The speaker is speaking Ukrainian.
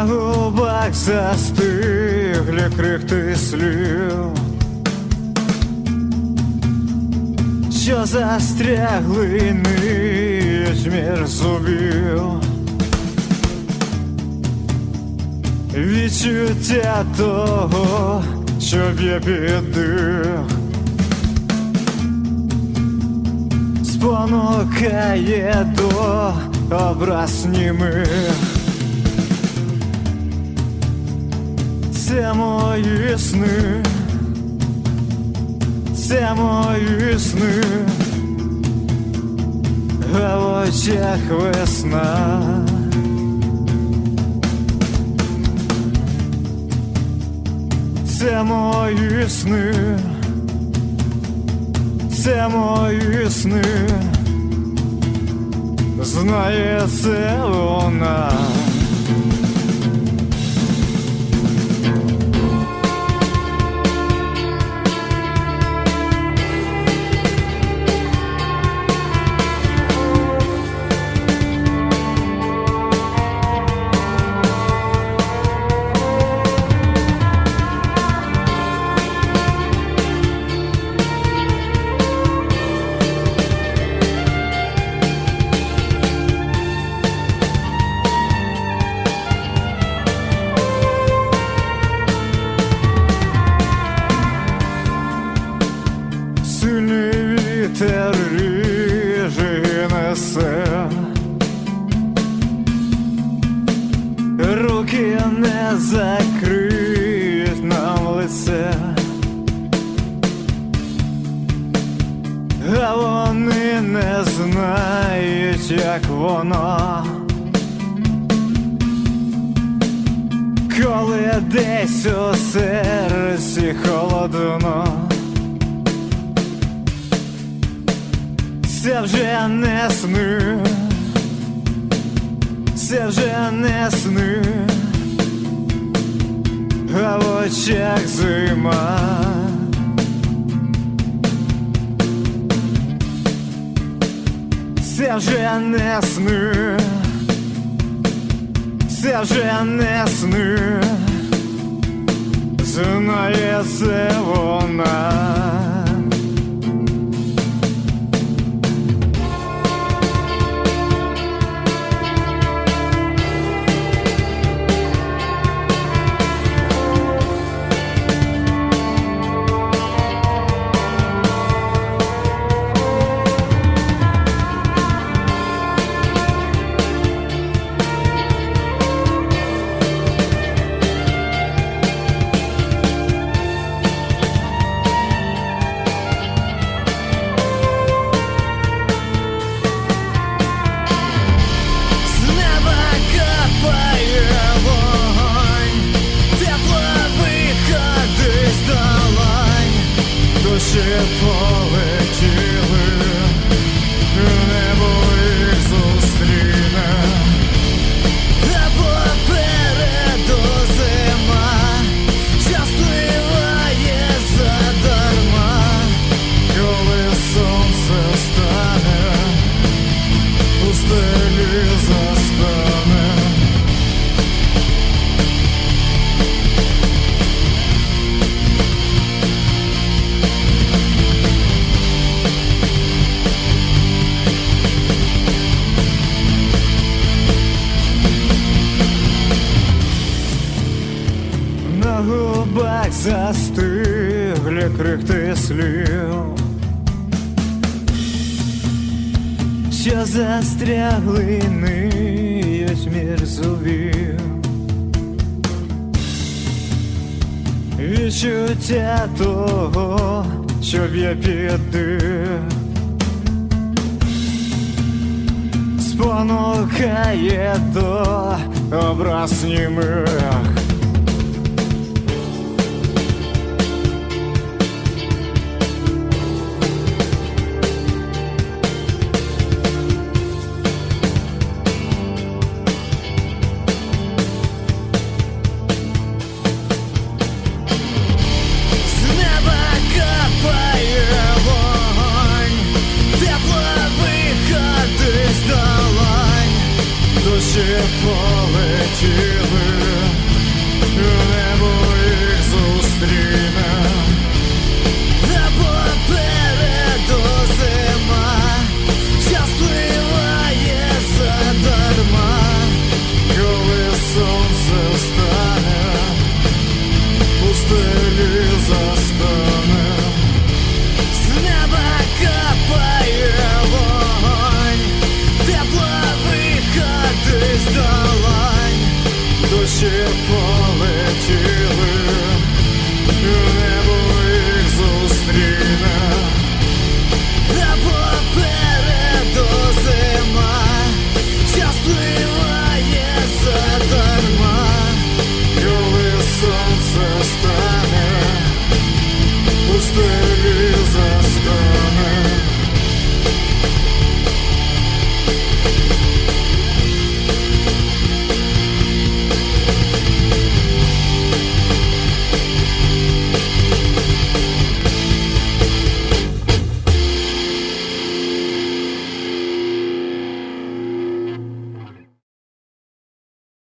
губах застиглі крихти слів, що застрягли ниють між зубів. Відчуття того, що б'є під дих спонукає до образ німих. Це мої сни, це мої сни, а в очах весна. Це мої сни, це мої сни, знає це вона. Вітер ріже несе, руки не закриють нам лице, а вони не знають, як воно. Коли десь у серці холодно. Це вже не сни, це вже не сни, а в очах зима. Це вже не сни, це вже не сни, знає це вона. Застигли крихти слів. що застрягли ниють зубів. Відчуття того, що б'є під спонукає до образ німих. Полетіли,